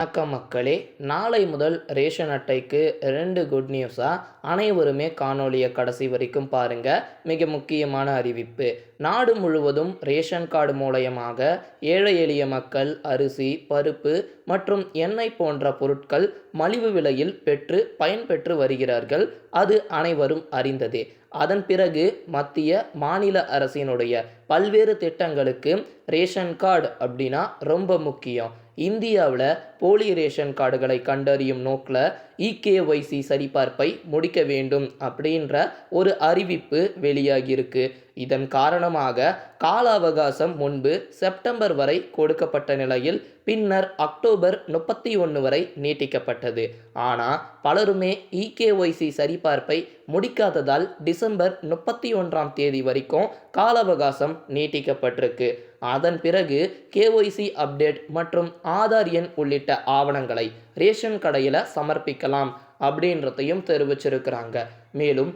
வணக்கம் மக்களே. நாளை முதல் ரேஷன் அட்டைக்கு ரெண்டு குட் நியூஸாக அனைவருமே காணொலியை கடைசி வரைக்கும் பாருங்க. மிக முக்கியமான அறிவிப்பு. நாடு முழுவதும் ரேஷன் கார்டு மூலயமாக ஏழை எளிய மக்கள் அரிசி பருப்பு மற்றும் எண்ணெய் போன்ற பொருட்கள் மலிவு விலையில் பெற்று பயன்பெற்று வருகிறார்கள். அது அனைவரும் அறிந்ததே. அதன் பிறகு மத்திய மாநில அரசினுடைய பல்வேறு திட்டங்களுக்கு ரேஷன் கார்டு அப்படின்னா ரொம்ப முக்கியம். இந்தியாவில் போலி ரேஷன் கார்டுகளை கண்டறியும் நோக்கில் இகேஒய்சி சரிபார்ப்பை முடிக்க வேண்டும் அப்படின்ற ஒரு அறிவிப்பு வெளியாகியிருக்கு. இதன் காரணமாக கால அவகாசம் முன்பு செப்டம்பர் வரை கொடுக்கப்பட்ட நிலையில் பின்னர் அக்டோபர் முப்பத்தி ஒன்று வரை நீட்டிக்கப்பட்டது. ஆனால் பலருமே இகேஒய்சி சரிபார்ப்பை முடிக்காததால் டிசம்பர் முப்பத்தி ஒன்றாம் தேதி வரைக்கும் கால அவகாசம் நீட்டிக்கப்பட்டிருக்கு. அதன் பிறகு கேஒய்சி அப்டேட் மற்றும் ஆதார் எண் உள்ளிட்ட ஆவணங்களை ரேஷன் கடையில் சமர்ப்பிக்கலாம் அப்படின்றதையும் தெரிவிச்சிருக்கிறாங்க. மேலும்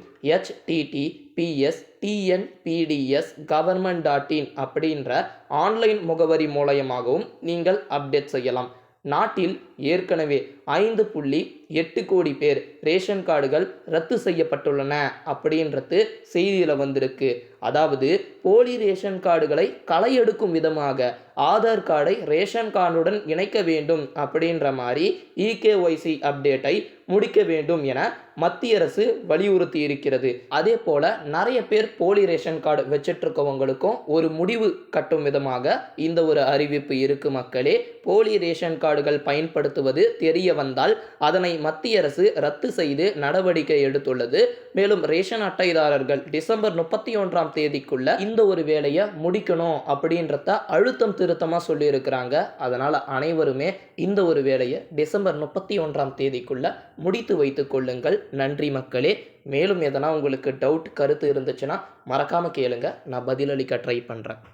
பிஎஸ் டிஎன்பிடிஎஸ் கவர்மெண்ட் டாட் இன் அப்படின்ற ஆன்லைன் முகவரி மூலயமாகவும் நீங்கள் அப்டேட் செய்யலாம். நாட்டில் ஏற்கனவே ஐந்து புள்ளி எட்டு கோடி பேர் ரேஷன் கார்டுகள் ரத்து செய்யப்பட்டுள்ளன அப்படின்றது செய்தியில் வந்திருக்கு. அதாவது போலி ரேஷன் கார்டுகளை களையெடுக்கும் விதமாக ஆதார் கார்டை ரேஷன் கார்டுடன் இணைக்க வேண்டும் அப்படின்ற மாதிரி இகேஒய்சி அப்டேட்டை முடிக்க வேண்டும் என மத்திய அரசு வலியுறுத்தி இருக்கிறது. அதே போல நிறைய பேர் போலி ரேஷன் கார்டு வச்சிட்டு இருக்கவங்களுக்கும் ஒரு முடிவு கட்டும் விதமாக இந்த ஒரு அறிவிப்பு இருக்கு மக்களே. போலி ரேஷன் கார்டுகள் பயன்படுத்துவது தெரிய வந்தால் அதனை மத்திய அரசு ரத்து செய்து நடவடிக்கை எடுத்துள்ளது. மேலும் ரேஷன் அட்டைதாரர்கள் டிசம்பர் முப்பத்தி ஒன்றாம் தேதிக்குள்ள இந்த ஒரு வேலையை முடிக்கணும் அப்படின்றத அழுத்தம் திருத்தமாக சொல்லியிருக்கிறாங்க. அதனால் அனைவருமே இந்த ஒரு வேலையை டிசம்பர் முப்பத்தி ஒன்றாம் தேதிக்குள்ள முடித்து வைத்து கொள்ளுங்கள். நன்றி மக்களே. மேலும் எதனா உங்களுக்கு டவுட் கருத்து இருந்துச்சுன்னா மறக்காமல் கேளுங்க. நான் பதிலளிக்க ட்ரை பண்ணுறேன்